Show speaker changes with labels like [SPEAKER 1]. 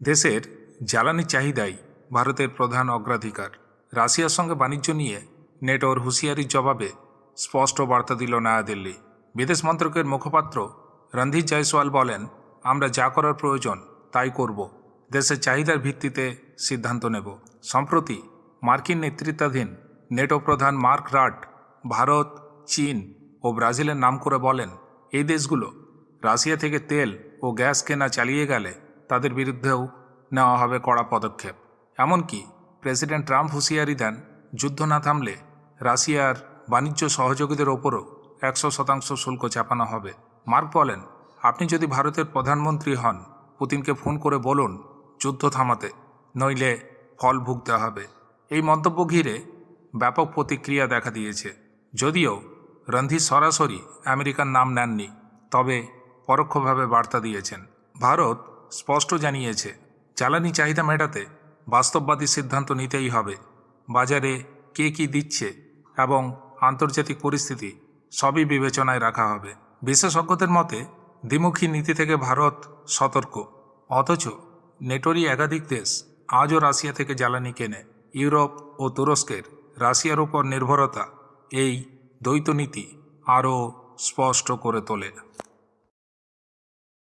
[SPEAKER 1] দেশের জ্বালানি চাহিদাই ভারতের প্রধান অগ্রাধিকার। রাশিয়ার সঙ্গে বাণিজ্য নিয়ে নেটোর হুঁশিয়ারির জবাবে স্পষ্ট বার্তা দিল নয়াদিল্লি। বিদেশ মন্ত্রকের মুখপাত্র রণধীর জয়সওয়াল বলেন, আমরা যা করার প্রয়োজন, তাই করব। দেশের চাহিদার ভিত্তিতে সিদ্ধান্ত নেব। সম্প্রতি মার্কিন নেতৃত্বাধীন নেটো প্রধান মার্ক রাট ভারত, চীন ও ব্রাজিলের নাম করে বলেন, এই দেশগুলো রাশিয়া থেকে তেল ও গ্যাস কেনা চালিয়ে গেলে তাদের বিরুদ্ধেও নেওয়া হবে কড়া পদক্ষেপ। এমনকি প্রেসিডেন্ট ট্রাম্প হুঁশিয়ারি দেন, যুদ্ধ না থামলে রাশিয়ার বাণিজ্য সহযোগীদের ওপরও একশো শতাংশ শুল্ক চাপানো হবে। মার্ক বলেন, আপনি যদি ভারতের প্রধানমন্ত্রী হন, পুতিনকে ফোন করে বলুন যুদ্ধ থামাতে, নইলে ফল ভুগতে হবে। এই মন্তব্য ঘিরে ব্যাপক প্রতিক্রিয়া দেখা দিয়েছে। যদিও রণধীর সরাসরি আমেরিকার নাম নেননি, তবে পরোক্ষভাবে বার্তা দিয়েছেন। ভারত স্পষ্ট জানিয়েছে, জ্বালানি চাহিদা মেটাতে বাস্তববাদী সিদ্ধান্ত নিতেই হবে। বাজারে কে কী দিচ্ছে এবং আন্তর্জাতিক পরিস্থিতি সবই বিবেচনায় রাখা হবে। বিশেষজ্ঞদের মতে, দ্বিমুখী নীতি থেকে ভারত সতর্ক। অথচ নেটোরই একাধিক দেশ আজও রাশিয়া থেকে জ্বালানি কেনে। ইউরোপ ও তুরস্কের রাশিয়ার উপর নির্ভরতা এই দ্বৈত নীতি আরও স্পষ্ট করে তোলে।